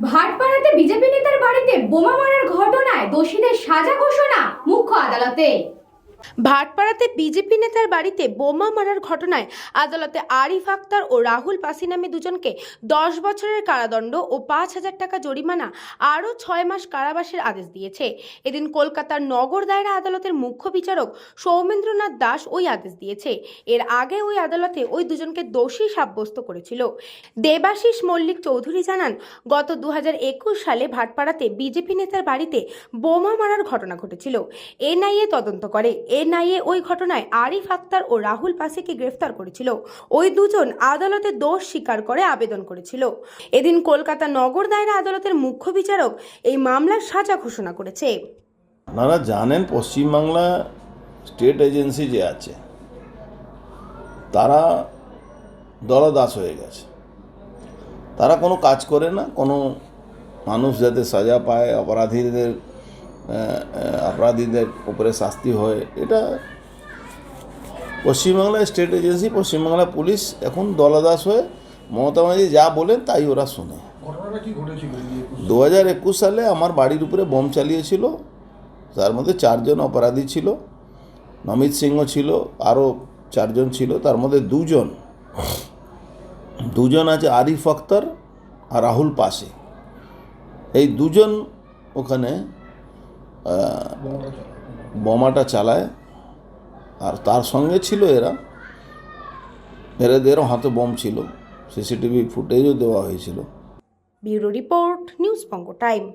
ভাটপাড়াতে BJP নেতার বাড়িতে বোমা মারার ঘটনায় দোষীদের সাজা ঘোষণা মুখ্য আদালতে। ভাটপাড়াতে বিজেপি নেতার বাড়িতে বোমা মারার ঘটনায় আদালতে আরিফ আক্তার ও রাহুল পাসি নামে দুজনকে দশ বছরের কারাদণ্ড ও পাঁচ হাজার টাকা জরিমানা আরও ছয় মাস কারাবাসের আদেশ দিয়েছে। এদিন কলকাতার নগর দায়রা আদালতের মুখ্য বিচারক সৌমেন্দ্রনাথ দাস ওই আদেশ দিয়েছে। এর আগে ওই আদালতে ওই দুজনকে দোষী সাব্যস্ত করেছিল। দেবাশিস মল্লিক চৌধুরী জানান, গত দু হাজার একুশ সালে ভাটপাড়াতে বিজেপি নেতার বাড়িতে বোমা মারার ঘটনা ঘটেছিল। এনআইএ তদন্ত করে। এনআইএ ওই ঘটনায় আরিফ আক্তার ও রাহুল পাসিকে গ্রেফতার করেছিল। ওই দুজন আদালতে দোষ স্বীকার করে আবেদন করেছিল। এদিন কলকাতা নগর দায়রা আদালতের মুখ্য বিচারক এই মামলার সাজা ঘোষণা করেছে। আপনারা জানেন পশ্চিমবাংলা স্টেট এজেন্সি যে আছে, তারা দলদাস হয়ে গেছে। তারা কোনো কাজ করে না, কোনো মানুষ যাতে সাজা পায়, অপরাধীদের অপরাধীদের উপরে শাস্তি হয় এটা Paschimbangla state agency Paschimbangla police এখন দলাদাস হয়ে মমতা ব্যানার্জি যা বলেন তাই ওরা শোনে। দু হাজার একুশ সালে আমার বাড়ির উপরে বোম চালিয়েছিল তার মধ্যে চারজন অপরাধী ছিল নমিত সিংহ ছিল আরও চারজন ছিল তার মধ্যে দুজন দুজন আছে আরিফ আক্তার আর রাহুল পাশে। এই দুজন ওখানে বোমাটা চালায়। আর তার সঙ্গে ছিল এরা। এরাদেরও হাতে বোম ছিল, সিসিটিভি ফুটেজও দেওয়া হয়েছিল। Bureau report, news Banga time.